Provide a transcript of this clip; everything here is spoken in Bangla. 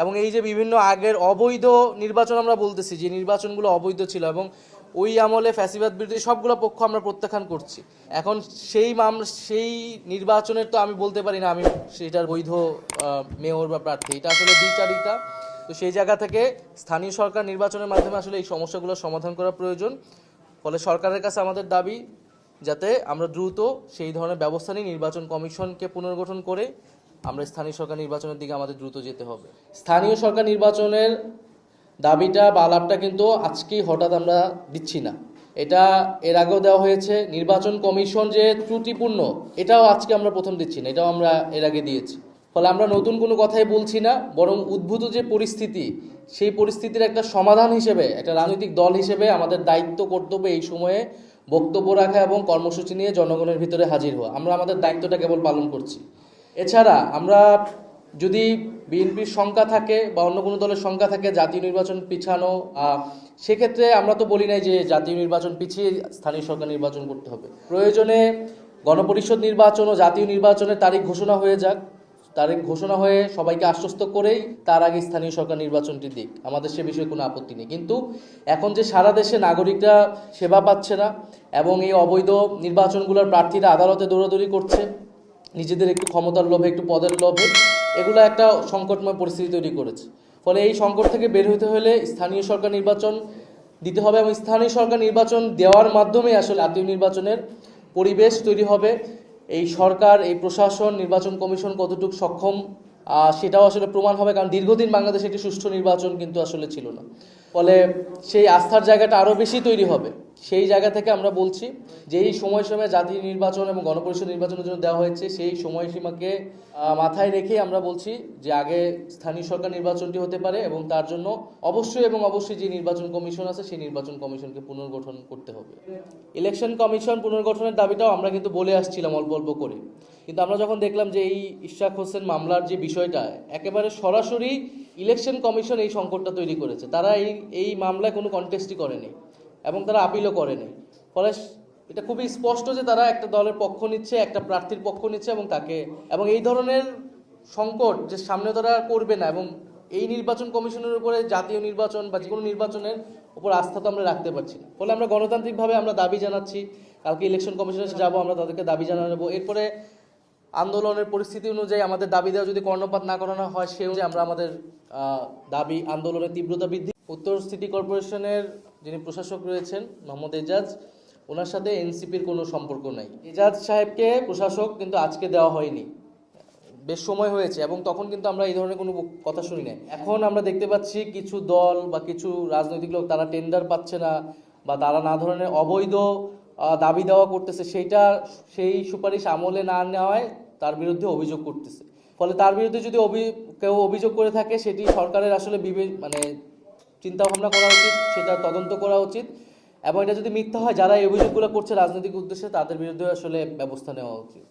এবং এই যে বিভিন্ন আগের অবৈধ নির্বাচন আমরা বলতেছি, যে নির্বাচনগুলো অবৈধ ছিল এবং ওই আমলে ফ্যাসিবাদ বিরোধী সবগুলো পক্ষ আমরা প্রত্যাখ্যান করছি। এখন সেই মাম, সেই নির্বাচনের তো আমি বলতে পারি না, আমি সেটার বৈধ মেয়র বা প্রার্থী। এটা আসলে দ্বিচারিতা। তো সেই জায়গা থেকে স্থানীয় সরকার নির্বাচনের মাধ্যমে আসলে এই সমস্যাগুলো সমাধান করা প্রয়োজন। ফলে সরকারের কাছে আমাদের দাবি, যাতে আমরা দ্রুত সেই ধরনের ব্যবস্থা নিই নির্বাচন কমিশনকে পুনর্গঠন করে আমরা স্থানীয় সরকার নির্বাচনের দিকে আমাদের দ্রুত যেতে হবে। স্থানীয় সরকার নির্বাচনের দাবিটা বা আলাপটা কিন্তু আজকেই হঠাৎ আমরা দিচ্ছি না। এটা এর আগেও দেওয়া হয়েছে, নির্বাচন কমিশন যে ত্রুটিপূর্ণ, এটাও আজকে আমরা প্রথম দিচ্ছি না, এটাও আমরা এর আগে দিয়েছি। ফলে আমরা নতুন কোনো কথাই বলছি না, বরং উদ্ভূত যে পরিস্থিতি, সেই পরিস্থিতির একটা সমাধান হিসেবে, একটা রাজনৈতিক দল হিসেবে আমাদের দায়িত্ব, কর্তব্য এই সময়ে বক্তব্য রাখা এবং কর্মসূচি নিয়ে জনগণের ভিতরে হাজির হওয়া। আমরা আমাদের দায়িত্বটা কেবল পালন করছি। এছাড়া আমরা যদি বিএনপির সংখ্যা থাকে বা অন্য কোনো দলের সংখ্যা থাকে, জাতীয় নির্বাচন পিছানো সেক্ষেত্রে আমরা তো বলি নাই যে জাতীয় নির্বাচন পিছিয়ে স্থানীয় সরকার নির্বাচন করতে হবে। প্রয়োজনে গণপরিষদ নির্বাচন ও জাতীয় নির্বাচনের তারিখ ঘোষণা হয়ে যাক। তারিখ ঘোষণা হয়ে সবাইকে আশ্বস্ত করেই তার আগে স্থানীয় সরকার নির্বাচনটি দিক। আমাদের সে বিষয়ে কোনো আপত্তি নেই। কিন্তু এখন যে সারা দেশে নাগরিকরা সেবা পাচ্ছে না এবং এই অবৈধ নির্বাচনগুলোর প্রার্থীরা আদালতে দৌড়াদৌড়ি করছে নিজেদের একটু ক্ষমতার লোভে, একটু পদের লোভে, এগুলো একটা সংকটময় পরিস্থিতি তৈরি করেছে। ফলে এই সংকট থেকে বের হতে হলে স্থানীয় সরকার নির্বাচন দিতে হবে এবং স্থানীয় সরকার নির্বাচন দেওয়ার মাধ্যমে আসলে জাতীয় নির্বাচনের পরিবেশ তৈরি হবে। এই সরকার, এই প্রশাসন, নির্বাচন কমিশন কতটুকু সক্ষম সেটাও আসলে প্রমাণ হবে, কারণ দীর্ঘদিন বাংলাদেশে একটি সুষ্ঠু নির্বাচন কিন্তু আসলে ছিল না। ফলে সেই আস্থার জায়গাটা আরও বেশি তৈরি হবে। সেই জায়গা থেকে আমরা বলছি যে এই সময় সময়সীমা জাতীয় নির্বাচন এবং গণপরিষদ নির্বাচনের জন্য দেওয়া হয়েছে, সেই সময়সীমাকে মাথায় রেখে আমরা বলছি যে আগে স্থানীয় সরকার নির্বাচনটি হতে পারে এবং তার জন্য অবশ্যই এবং অবশ্যই যে নির্বাচন কমিশন আছে সেই নির্বাচন কমিশনকে পুনর্গঠন করতে হবে। ইলেকশন কমিশন পুনর্গঠনের দাবিটাও আমরা কিন্তু বলে আসছিলাম অল্প অল্প করে। কিন্তু আমরা যখন দেখলাম যে এই ইশাক হোসেন মামলার যে বিষয়টা, একেবারে সরাসরি ইলেকশন কমিশন এই সংকটটা তৈরি করেছে। তারা এই এই মামলায় কোনো কন্টেস্টই করেনি। এবং তারা আপিলও করেনি। ফলে এটা খুবই স্পষ্ট যে তারা একটা দলের পক্ষ নিচ্ছে, একটা প্রার্থীর পক্ষ নিচ্ছে এবং তাকে, এবং এই ধরনের সংকট যে সামনে তারা করবে না এবং এই নির্বাচন কমিশনের উপরে জাতীয় নির্বাচন বা যে কোনো নির্বাচনের উপর আস্থা তো আমরা রাখতে পারছি না। ফলে আমরা গণতান্ত্রিকভাবে আমরা দাবি জানাচ্ছি, কালকে ইলেকশন কমিশনে যাব, আমরা তাদেরকে দাবি জানাব। এরপরে আন্দোলনের পরিস্থিতি অনুযায়ী আমাদের দাবি দেওয়া যদি কর্ণপাত না করানো হয় সে অনুযায়ী আমরা আমাদের দাবি আন্দোলনের তীব্রতা বৃদ্ধি উত্তর সিটি কর্পোরেশনের যিনি প্রশাসক রয়েছেন, মোহাম্মদ এজাজ ওনার সাথে এনসিপির কোনো সম্পর্ক নাই। এজাজ সাহেবকে প্রশাসক কিন্তু আজকে দেওয়া হয়নি। বেশ সময় হয়েছে এবং তখন কিন্তু আমরা এই ধরনের কোনো কথা শুনি না এখন আমরা দেখতে পাচ্ছি কিছু দল বা কিছু রাজনৈতিক লোক, তারা টেন্ডার পাচ্ছে না বা তারা না ধরনের অবৈধ দাবি দেওয়া করতেছে। সেইটা, সেই সুপারিশ আমলে না নেওয়ায় তার বিরুদ্ধে অভিযোগ করতেছে। ফলে তার বিরুদ্ধে যদি কেউ অভিযোগ করে থাকে, সেটি সরকারের আসলে বিবে মানে চিন্তা ভাবনা করা উচিত, সেটা তদন্ত করা উচিত। এবং এটা যদি মিথ্যা হয়, যারা এই অভিযোগগুলো করছে রাজনৈতিক উদ্দেশ্যে, তাদের বিরুদ্ধে আসলে ব্যবস্থা নেওয়া উচিত।